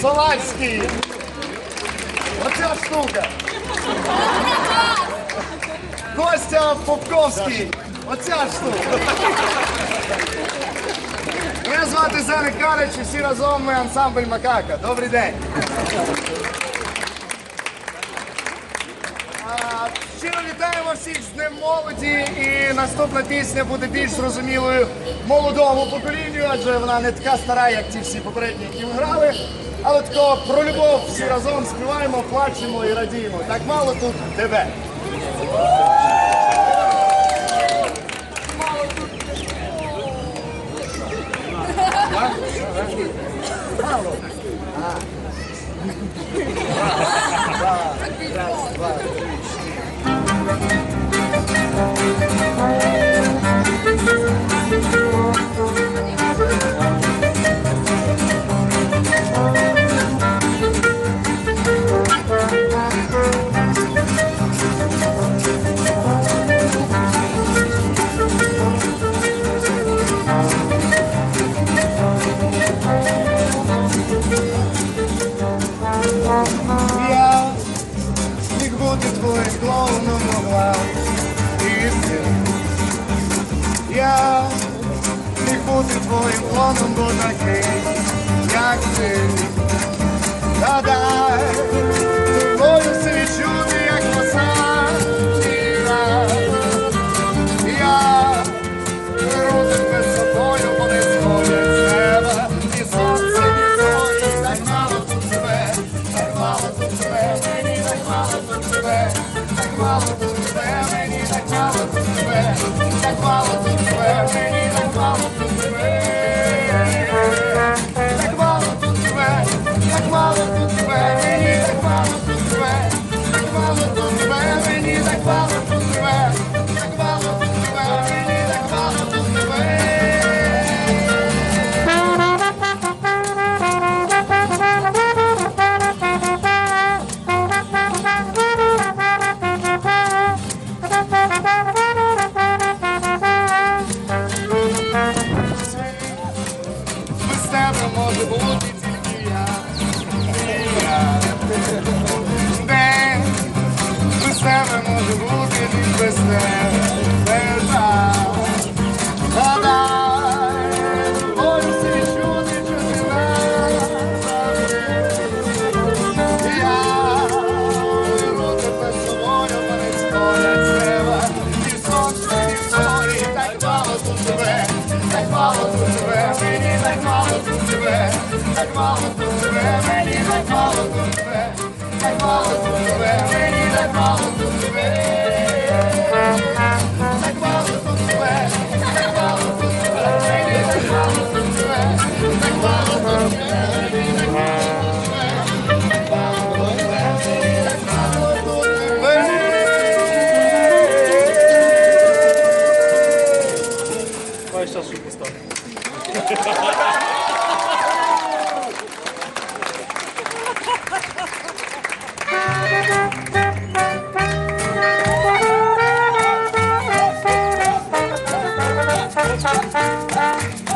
Салацький. Оця штука. Костя Попковський. Оця штука. Мене звати Зеник Карич і всі разом ми ансамбль Макака. Добрий день. Щиро вітаємо всіх з Днем молоді і наступна пісня буде більш зрозумілою молодому поколінню, адже вона не така стара, як ті всі попередні, які ми грали. Але такого про любов всі разом співаємо, плачемо і радіємо. Так мало тут тебе. Я Я міг бути твоїм клоуном, бо такий, як ти. Гадай, тобою все відчути, як роса. Іра. Я тебе з собою, вони сходять з неба. І сонце, і зорі, так мало тут тебе, так мало тут тебе, мені так мало тут тебе, так мало тут тебе, мені так мало тут тебе, так мало тут тебе, так мало тут тебе. Так мало тут тебе, так мало тут тебе, Тебе може бути тільки я, тільки без тебе може бути без тебе, тебе, так мало тут тебе, мені так мало тут тебе, так мало тут тебе, Thank you.